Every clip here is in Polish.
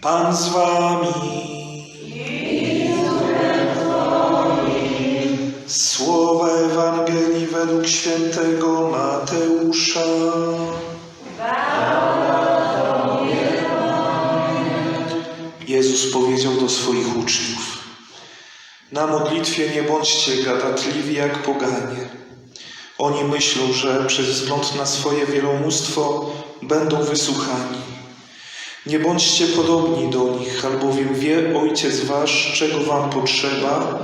Pan z wami. Słowa Ewangelii według świętego Mateusza. Jezus powiedział do swoich uczniów: Na modlitwie nie bądźcie gadatliwi jak poganie. Oni myślą, że przez wzgląd na swoje wielomóstwo będą wysłuchani. Nie bądźcie podobni do nich, albowiem wie Ojciec Wasz, czego Wam potrzeba,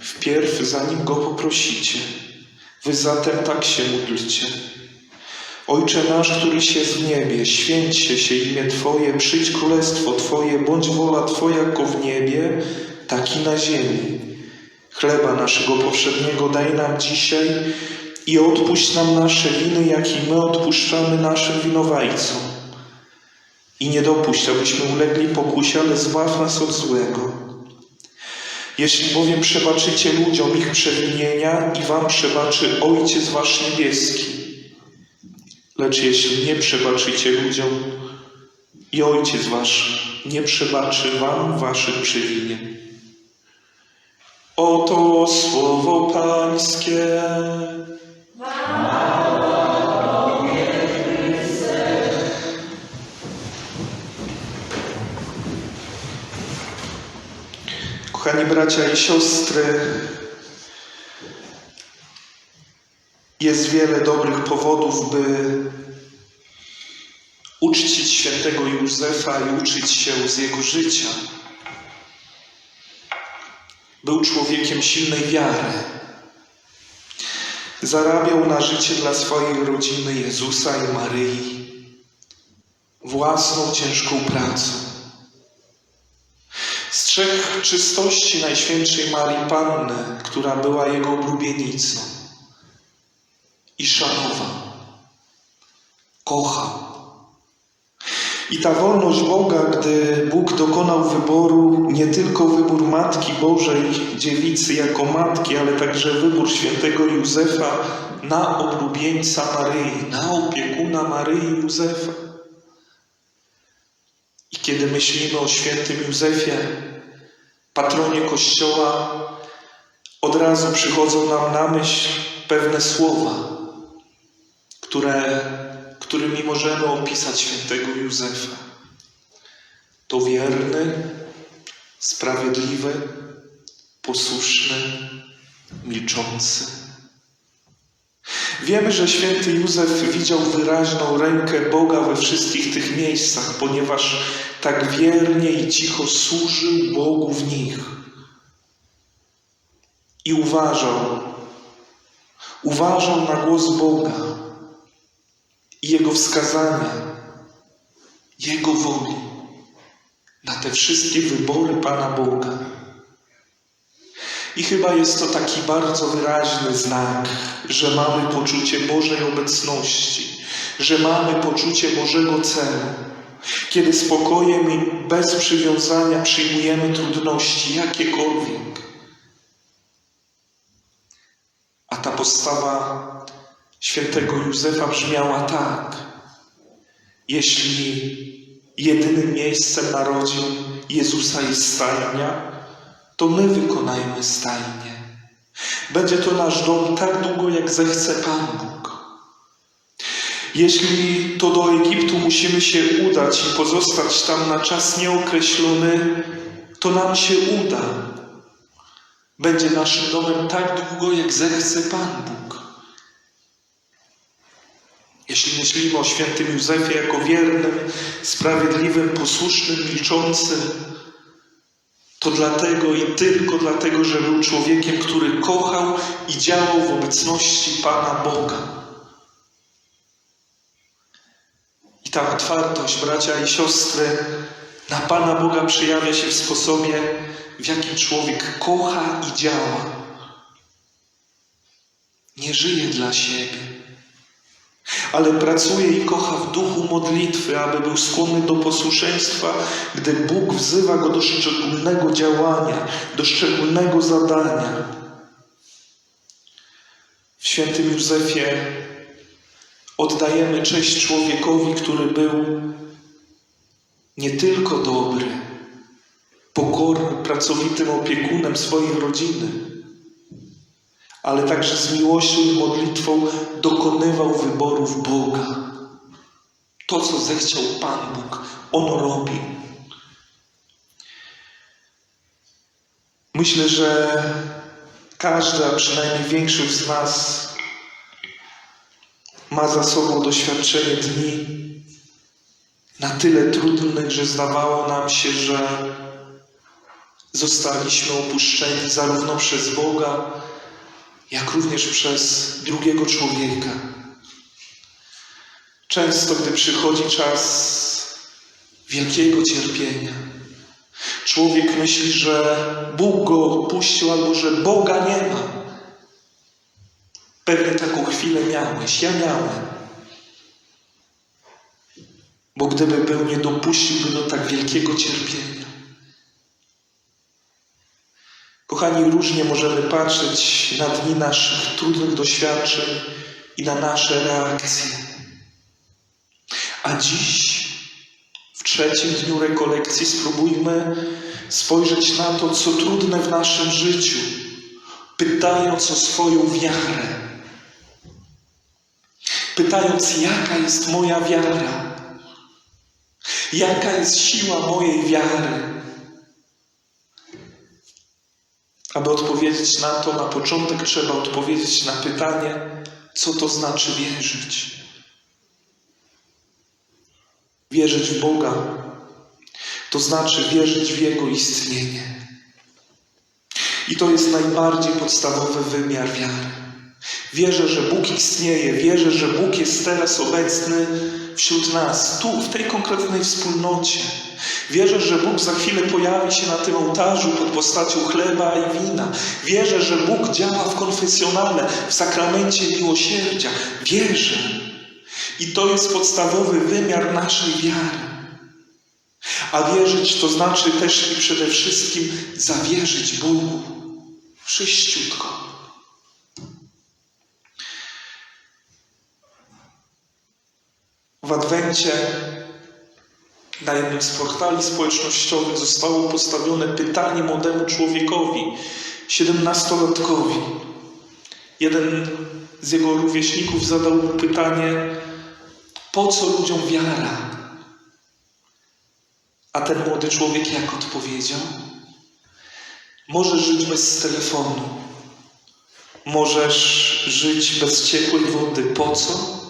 wpierw zanim Go poprosicie. Wy zatem tak się módlcie. Ojcze nasz, któryś jest w niebie, święćcie się imię Twoje, przyjdź królestwo Twoje, bądź wola Twoja jako w niebie, tak i na ziemi. Chleba naszego powszedniego daj nam dzisiaj i odpuść nam nasze winy, jak i my odpuszczamy naszym winowajcom. I nie dopuść, abyśmy ulegli pokusie, ale zbaw nas od złego. Jeśli bowiem przebaczycie ludziom ich przewinienia i wam przebaczy Ojciec Wasz Niebieski. Lecz jeśli nie przebaczycie ludziom i Ojciec Wasz nie przebaczy wam waszych przewinień. Oto słowo Pańskie. Kochani bracia i siostry, jest wiele dobrych powodów, by uczcić świętego Józefa i uczyć się z jego życia. Był człowiekiem silnej wiary. Zarabiał na życie dla swojej rodziny Jezusa i Maryi własną ciężką pracą. Z trzech czystości Najświętszej Marii Panny, która była jego oblubienicą i szanował, kochał. I ta wolność Boga, gdy Bóg dokonał wyboru, nie tylko wybór Matki Bożej, dziewicy jako matki, ale także wybór świętego Józefa na oblubieńca Maryi, na opiekuna Maryi Józefa. I kiedy myślimy o świętym Józefie, patronie Kościoła, od razu przychodzą nam na myśl pewne słowa, które, którymi możemy opisać świętego Józefa. To wierny, sprawiedliwy, posłuszny, milczący. Wiemy, że święty Józef widział wyraźną rękę Boga we wszystkich tych miejscach, ponieważ tak wiernie i cicho służył Bogu w nich. I uważał, uważał na głos Boga i Jego wskazania, Jego woli na te wszystkie wybory Pana Boga. I chyba jest to taki bardzo wyraźny znak, że mamy poczucie Bożej obecności, że mamy poczucie Bożego celu. Kiedy spokojem i bez przywiązania przyjmujemy trudności, jakiekolwiek. A ta postawa świętego Józefa brzmiała tak. Jeśli jedynym miejscem narodzin Jezusa jest stajnia, to my wykonajmy stajnię. Będzie to nasz dom tak długo, jak zechce Pan Bóg. Jeśli to do Egiptu musimy się udać i pozostać tam na czas nieokreślony, to nam się uda. Będzie naszym domem tak długo, jak zechce Pan Bóg. Jeśli myślimy o świętym Józefie jako wiernym, sprawiedliwym, posłusznym, milczącym, to dlatego i tylko dlatego, że był człowiekiem, który kochał i działał w obecności Pana Boga. I ta otwartość, bracia i siostry, na Pana Boga przejawia się w sposobie, w jakim człowiek kocha i działa. Nie żyje dla siebie, ale pracuje i kocha w duchu modlitwy, aby był skłonny do posłuszeństwa, gdy Bóg wzywa go do szczególnego działania, do szczególnego zadania. W świętym Józefie oddajemy cześć człowiekowi, który był nie tylko dobry, pokorny, pracowitym opiekunem swojej rodziny, ale także z miłością i modlitwą dokonywał wyborów Boga. To, co zechciał Pan Bóg, On robi. Myślę, że każdy, przynajmniej większość z nas ma za sobą doświadczenie dni na tyle trudnych, że zdawało nam się, że zostaliśmy opuszczeni zarówno przez Boga, jak również przez drugiego człowieka. Często, gdy przychodzi czas wielkiego cierpienia, człowiek myśli, że Bóg go odpuścił albo że Boga nie ma. Pewnie taką chwilę miałeś, ja miałem. Bo gdyby był, nie dopuściłby do tak wielkiego cierpienia. Kochani, różnie możemy patrzeć na dni naszych trudnych doświadczeń i na nasze reakcje. A dziś, w trzecim dniu rekolekcji, spróbujmy spojrzeć na to, co trudne w naszym życiu, pytając o swoją wiarę. Pytając, jaka jest moja wiara? Jaka jest siła mojej wiary? Aby odpowiedzieć na to, na początek trzeba odpowiedzieć na pytanie, co to znaczy wierzyć. Wierzyć w Boga to znaczy wierzyć w Jego istnienie. I to jest najbardziej podstawowy wymiar wiary. Wierzę, że Bóg istnieje, wierzę, że Bóg jest teraz obecny wśród nas, tu, w tej konkretnej wspólnocie. Wierzę, że Bóg za chwilę pojawi się na tym ołtarzu pod postacią chleba i wina. Wierzę, że Bóg działa w konfesjonale, w sakramencie miłosierdzia. Wierzę. I to jest podstawowy wymiar naszej wiary. A wierzyć to znaczy też i przede wszystkim zawierzyć Bogu. Wszyściutko. W Adwencie na jednym z portali społecznościowych zostało postawione pytanie młodemu człowiekowi, siedemnastolatkowi. Jeden z jego rówieśników zadał mu pytanie, po co ludziom wiara? A ten młody człowiek jak odpowiedział? Możesz żyć bez telefonu. Możesz żyć bez ciepłej wody. Po co?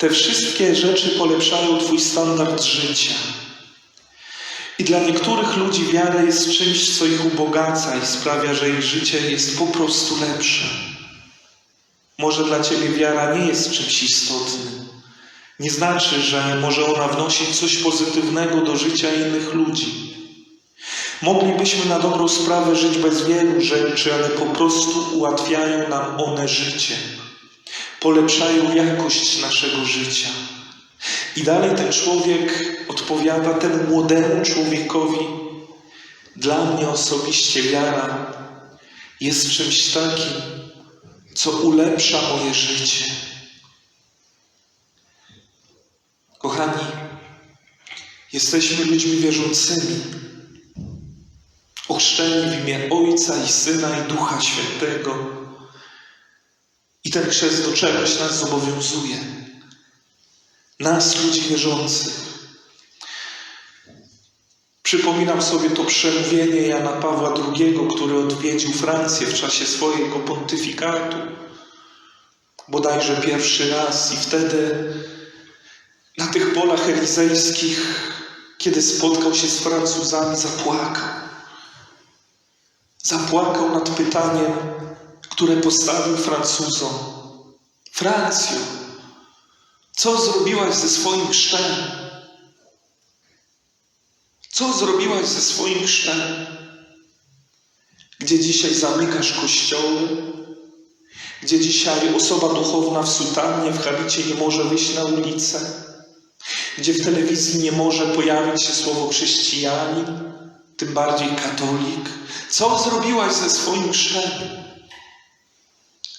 Te wszystkie rzeczy polepszają Twój standard życia. I dla niektórych ludzi wiara jest czymś, co ich ubogaca i sprawia, że ich życie jest po prostu lepsze. Może dla Ciebie wiara nie jest czymś istotnym. Nie znaczy, że może ona wnosić coś pozytywnego do życia innych ludzi. Moglibyśmy na dobrą sprawę żyć bez wielu rzeczy, ale po prostu ułatwiają nam one życie polepszają jakość naszego życia. I dalej ten człowiek odpowiada temu młodemu człowiekowi: Dla mnie osobiście wiara jest czymś takim, co ulepsza moje życie. Kochani, jesteśmy ludźmi wierzącymi, ochrzczeni w imię Ojca i Syna i Ducha Świętego. I ten chrzest do czegoś nas zobowiązuje. Nas, ludzi wierzących. Przypominam sobie to przemówienie Jana Pawła II, który odwiedził Francję w czasie swojego pontyfikatu. Bodajże pierwszy raz i wtedy na tych polach elizejskich, kiedy spotkał się z Francuzami, zapłakał. Zapłakał nad pytaniem, które postawił Francuzom. Francjo, co zrobiłaś ze swoim chrztem? Co zrobiłaś ze swoim chrztem? Gdzie dzisiaj zamykasz kościoły? Gdzie dzisiaj osoba duchowna w sutannie, w habicie nie może wyjść na ulicę? Gdzie w telewizji nie może pojawić się słowo chrześcijanin, tym bardziej katolik? Co zrobiłaś ze swoim chrztem?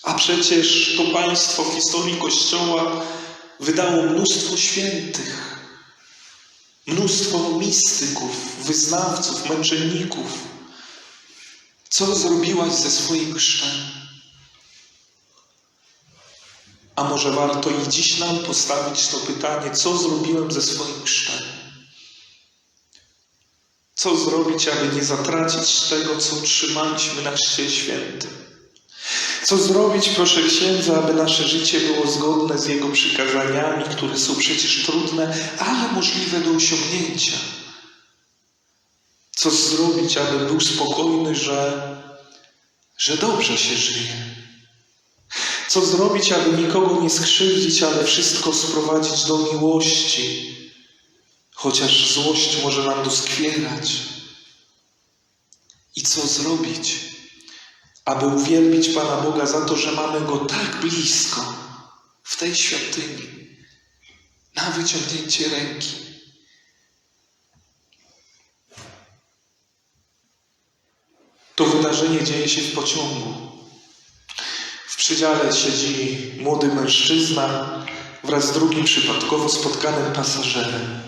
A przecież to państwo w historii Kościoła wydało mnóstwo świętych. mnóstwo mistyków, wyznawców, męczenników. Co zrobiłaś ze swoim chrztem? A może warto i dziś nam postawić to pytanie, co zrobiłem ze swoim chrztem? Co zrobić, aby nie zatracić tego, co otrzymaliśmy na chrzcie świętym? Co zrobić, proszę księdza, aby nasze życie było zgodne z jego przykazaniami, które są przecież trudne, ale możliwe do osiągnięcia? Co zrobić, aby był spokojny, że, że dobrze się żyje? Co zrobić, aby nikogo nie skrzywdzić, ale wszystko sprowadzić do miłości, chociaż złość może nam doskwierać? I co zrobić, aby uwielbić Pana Boga za to, że mamy Go tak blisko w tej świątyni, na wyciągnięcie ręki? To wydarzenie dzieje się w pociągu. W przedziale siedzi młody mężczyzna wraz z drugim przypadkowo spotkanym pasażerem.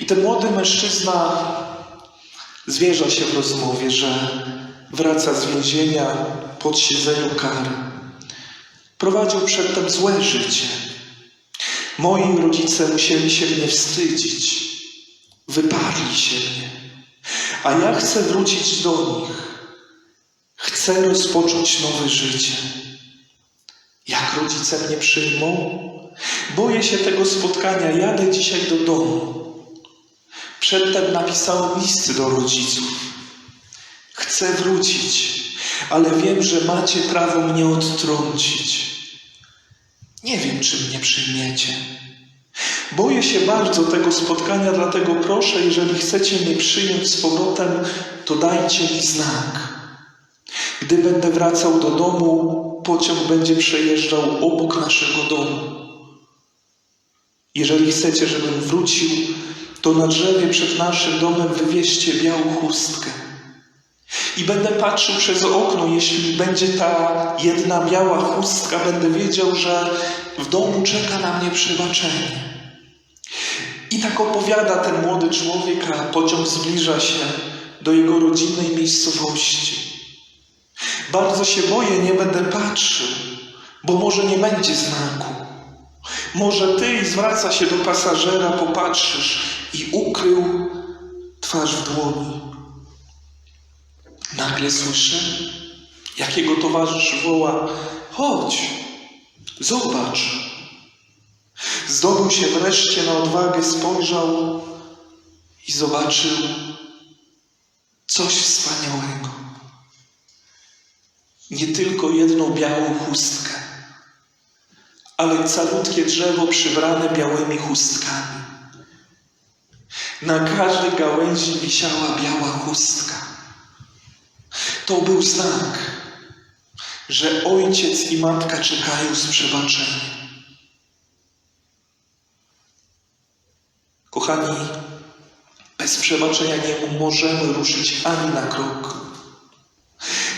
I ten młody mężczyzna zwierza się w rozmowie, że wraca z więzienia po odsiedzeniu kary. Prowadził przedtem złe życie. Moi rodzice musieli się mnie wstydzić. Wyparli się mnie. A ja chcę wrócić do nich. Chcę rozpocząć nowe życie. Jak rodzice mnie przyjmą? Boję się tego spotkania. Jadę dzisiaj do domu. Przedtem napisałem listy do rodziców. Chcę wrócić, ale wiem, że macie prawo mnie odtrącić. Nie wiem, czy mnie przyjmiecie. Boję się bardzo tego spotkania, dlatego proszę, jeżeli chcecie mnie przyjąć z powrotem, to dajcie mi znak. Gdy będę wracał do domu, pociąg będzie przejeżdżał obok naszego domu. Jeżeli chcecie, żebym wrócił, to na drzewie przed naszym domem wywieźcie białą chustkę. I będę patrzył przez okno, jeśli będzie ta jedna biała chustka, będę wiedział, że w domu czeka na mnie przebaczenie. I tak opowiada ten młody człowiek, a pociąg zbliża się do jego rodzinnej miejscowości. Bardzo się boję, nie będę patrzył, bo może nie będzie znaku. Może ty zwraca się do pasażera, popatrzysz i ukrył twarz w dłoni. Nagle słyszę, jak jego towarzysz woła: Chodź, zobacz. Zdobył się wreszcie na odwagę, spojrzał i zobaczył coś wspaniałego. Nie tylko jedną białą chustkę, ale calutkie drzewo przybrane białymi chustkami. Na każdej gałęzi wisiała biała chustka. To był znak, że ojciec i matka czekają z przebaczeniem. Kochani, bez przebaczenia nie możemy ruszyć ani na krok.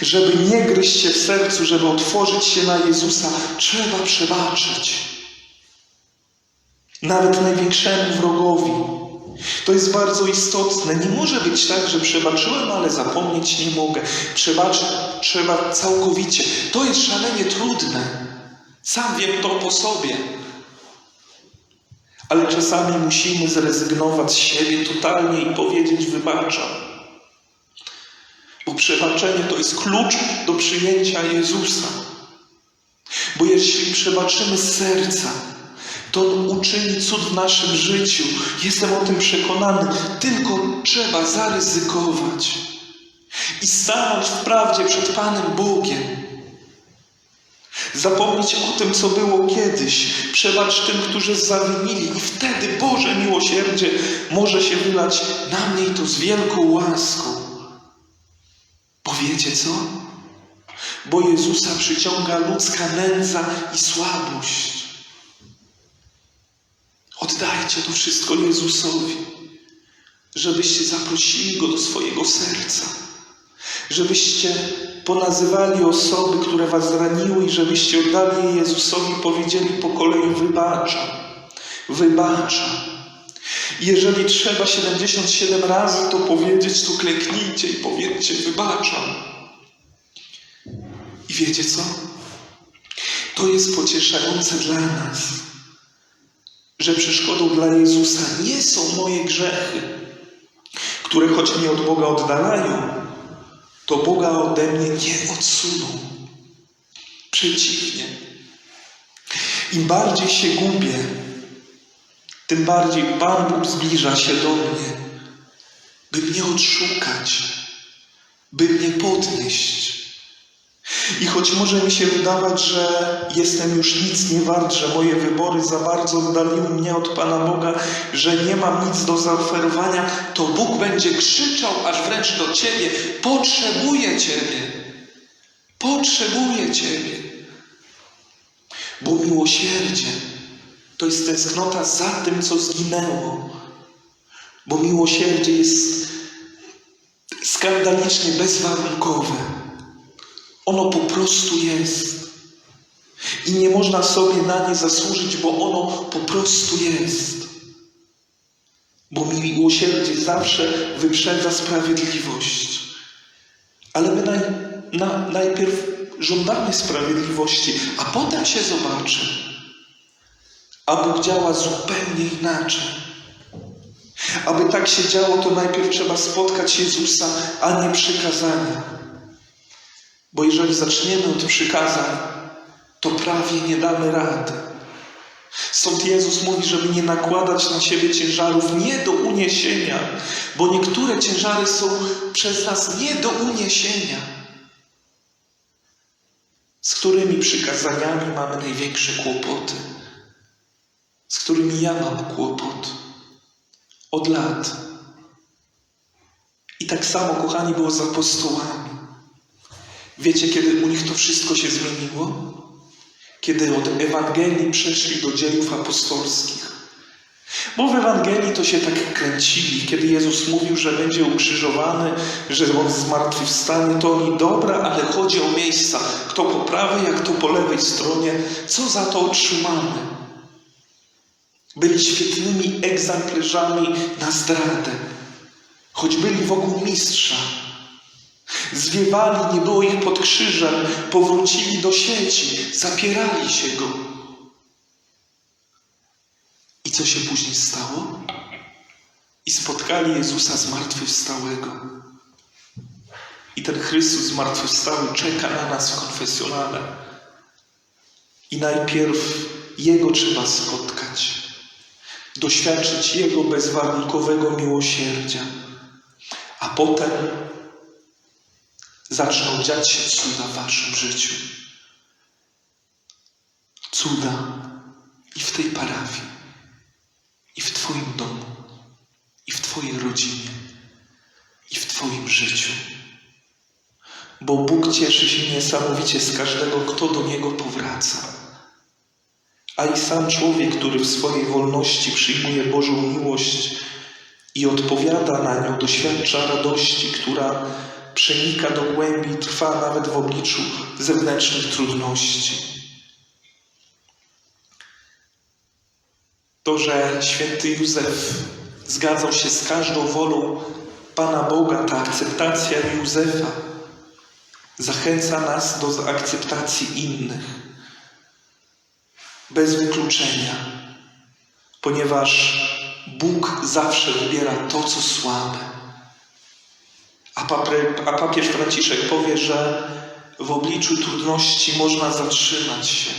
Żeby nie gryźć się w sercu, żeby otworzyć się na Jezusa, trzeba przebaczyć. Nawet największemu wrogowi. To jest bardzo istotne. Nie może być tak, że przebaczyłem, ale zapomnieć nie mogę. Przebaczyć trzeba całkowicie. To jest szalenie trudne. Sam wiem to po sobie. Ale czasami musimy zrezygnować z siebie totalnie i powiedzieć wybaczam. Bo przebaczenie to jest klucz do przyjęcia Jezusa. Bo jeśli przebaczymy z serca, to On uczyni cud w naszym życiu. Jestem o tym przekonany. Tylko trzeba zaryzykować i stanąć w prawdzie przed Panem Bogiem. Zapomnieć o tym, co było kiedyś. Przebacz tym, którzy zawinili. I wtedy Boże miłosierdzie może się wylać na mnie i to z wielką łaską. Bo wiecie co? Bo Jezusa przyciąga ludzka nędza i słabość. Oddajcie to wszystko Jezusowi, żebyście zaprosili Go do swojego serca, żebyście ponazywali osoby, które was zraniły i żebyście oddali je Jezusowi powiedzieli po kolei wybaczam, wybaczam. Jeżeli trzeba 77 razy to powiedzieć, to kleknijcie i powiedzcie, wybaczam. I wiecie co? To jest pocieszające dla nas, że przeszkodą dla Jezusa nie są moje grzechy, które choć mnie od Boga oddalają, to Boga ode mnie nie odsuną. Przeciwnie. Im bardziej się gubię, tym bardziej Pan Bóg zbliża się do mnie, by mnie odszukać, by mnie podnieść. I choć może mi się wydawać, że jestem już nic nie wart, że moje wybory za bardzo oddaliły mnie od Pana Boga, że nie mam nic do zaoferowania, to Bóg będzie krzyczał aż wręcz do Ciebie: Potrzebuję Ciebie, potrzebuję Ciebie. Bo miłosierdzie to jest tęsknota za tym, co zginęło. Bo miłosierdzie jest skandalicznie bezwarunkowe. Ono po prostu jest. I nie można sobie na nie zasłużyć, bo ono po prostu jest. Bo miłosierdzie zawsze wyprzedza sprawiedliwość. Ale my naj, na, najpierw żądamy sprawiedliwości, a potem się zobaczy. A Bóg działa zupełnie inaczej. Aby tak się działo, to najpierw trzeba spotkać Jezusa, a nie przykazania. Bo jeżeli zaczniemy od przykazań, to prawie nie damy rady. Stąd Jezus mówi, żeby nie nakładać na siebie ciężarów nie do uniesienia, bo niektóre ciężary są przez nas nie do uniesienia. Z którymi przykazaniami mamy największe kłopoty? Z którymi ja mam kłopot? Od lat. I tak samo, kochani, było z apostołami. Wiecie, kiedy u nich to wszystko się zmieniło? Kiedy od Ewangelii przeszli do dziejów apostolskich. Bo w Ewangelii to się tak kręcili. Kiedy Jezus mówił, że będzie ukrzyżowany, że on zmartwychwstanie, to oni dobra, ale chodzi o miejsca. Kto po prawej, jak kto po lewej stronie. Co za to otrzymamy? Byli świetnymi egzemplarzami na zdradę. Choć byli wokół mistrza. Zwiewali, nie było ich pod krzyżem, powrócili do sieci, zapierali się go. I co się później stało? I spotkali Jezusa zmartwychwstałego. I ten Chrystus zmartwychwstały czeka na nas w konfesjonale. I najpierw Jego trzeba spotkać, doświadczyć Jego bezwarunkowego miłosierdzia, a potem zaczną dziać się cuda w waszym życiu. Cuda i w tej parafii, i w Twoim domu, i w Twojej rodzinie, i w Twoim życiu. Bo Bóg cieszy się niesamowicie z każdego, kto do Niego powraca. A i sam człowiek, który w swojej wolności przyjmuje Bożą miłość i odpowiada na nią, doświadcza radości, która przenika do głębi trwa nawet w obliczu zewnętrznych trudności. To, że święty Józef zgadzał się z każdą wolą Pana Boga, ta akceptacja Józefa zachęca nas do akceptacji innych, bez wykluczenia, ponieważ Bóg zawsze wybiera to, co słabe. A, papież Franciszek powie, że w obliczu trudności można zatrzymać się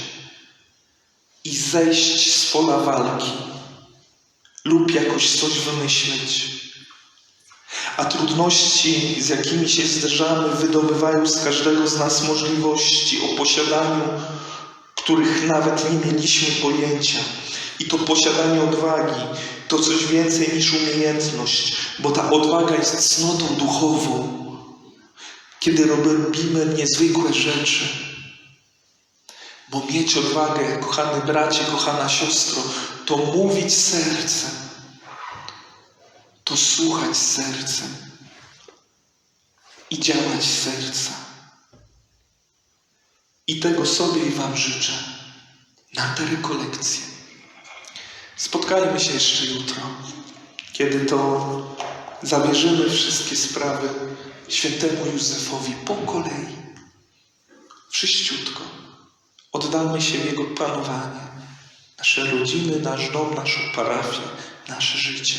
i zejść z pola walki lub jakoś coś wymyślić. A trudności, z jakimi się zderzamy, wydobywają z każdego z nas możliwości o posiadaniu, których nawet nie mieliśmy pojęcia. I to posiadanie odwagi to coś więcej niż umiejętność, bo ta odwaga jest cnotą duchową. Kiedy robimy niezwykłe rzeczy, bo mieć odwagę, kochany bracie, kochana siostro, to mówić sercem, to słuchać sercem i działać serca. I tego sobie i Wam życzę na te rekolekcje. Spotkajmy się jeszcze jutro. kiedy to zawierzymy wszystkie sprawy świętemu Józefowi po kolei, wszyściutko, oddamy się Jego panowanie, nasze rodziny, nasz dom, naszą parafię, nasze życie.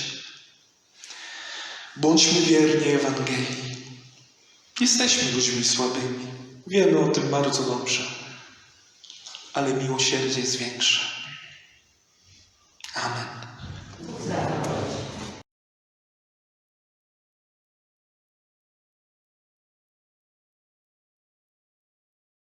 Bądźmy wierni Ewangelii. Jesteśmy ludźmi słabymi. Wiemy o tym bardzo dobrze. Ale miłosierdzie jest większe. Amen.